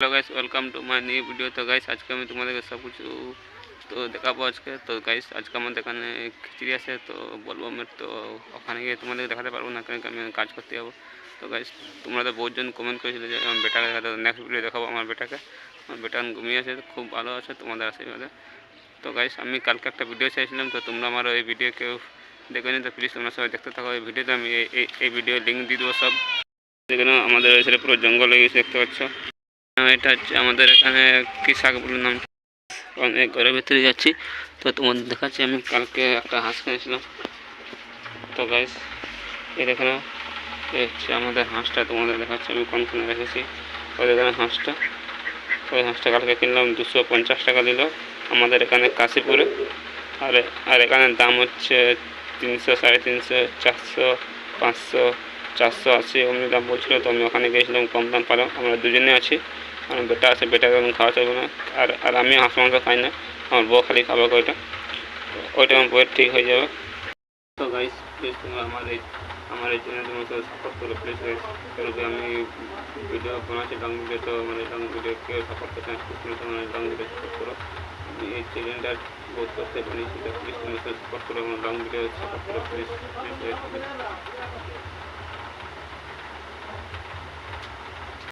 Hello guys welcome to my new video তো guys আজকে আমি তোমাদেরকে সব কিছু তো দেখাবো আজকে তো গাইস আজকে আমাদের এখানে খিচুড়ি আছে তো বলব আমি তো ওখানে গিয়ে তোমাদের দেখাতে পারব না কারণ কি আমি কাজ করতে যাব তো গাইস তোমরা তো বহুতজন কমেন্ট করেছিলে যে আমার বেটাকে দেখাতে নেক্সট ভিডিও দেখাবো আমার বেটাকে আমার বেটা এখন ঘুমিয়ে আছে খুব ভালো আছে তোমাদের আশীর্বাদে তো গাইস আমি কালকে একটা ভিডিও চাইছিলাম তো তোমরা আমার ওই ভিডিও কেউ দেখে নি তো প্লিজ তোমরা সবাই দেখতে থাকো এই ভিডিওতে আমি এই- এই এই ভিডিও লিঙ্ক দিয়ে দেবো সব যেখানে আমাদের ওই সাইডে পুরো জঙ্গল হয়ে গেছে দেখতে পাচ্ছ আহ, এটা হচ্ছে আমাদের এখানে কি শাক বলে নাম? অনেক ঘরের ভিতরে যাচ্ছি। তো তোমাদের দেখাচ্ছি, আমি কালকে একটা হাঁস কিনেছিলাম। তো গাইস এই দেখে হচ্ছে আমাদের হাঁসটা, তোমাদের দেখাচ্ছি, আমি কোনখানে রেখেছি। ওই দেখে হাঁসটা। ওই হাঁসটা কালকে কিনলাম, দুশো পঞ্চাশ টাকা দিল আমাদের এখানে কাশীপুরে। আর আর এখানে দাম হচ্ছে তিনশো, সাড়ে তিনশো, চারশো, পাঁচশো, চারশো আশি। অমনি দাম বলছিল, তো আমি ওখানে গিয়েছিলাম, কম দাম পেলাম। আমরা দুজনে আছি। আমার বেটা আছে, বেটাকে আমি খাওয়া চলবে না। আর আর আমি হাঁস মাংস খাই না, আমার বউ খালি খাবে ওইটা ওইটা আমার বউয়ের ঠিক হয়ে যাবে। তো গাইস প্লিজ তোমরা আমার এই আমার এই চ্যানেল সাথে সাপোর্ট করো প্লিজ গাইস কারণ আমি ভিডিও বানাচ্ছি লং ভিডিও তো মানে লং ভিডিও কেউ সাপোর্ট করতে প্লিজ তোমরা লং ভিডিও সাপোর্ট করো। আমি এই চ্যানেলটা বহুত করতে বানিয়েছি, তো প্লিজ তোমরা সাপোর্ট করো এবং লং ভিডিও সাপোর্ট করো প্লিজ প্লিজ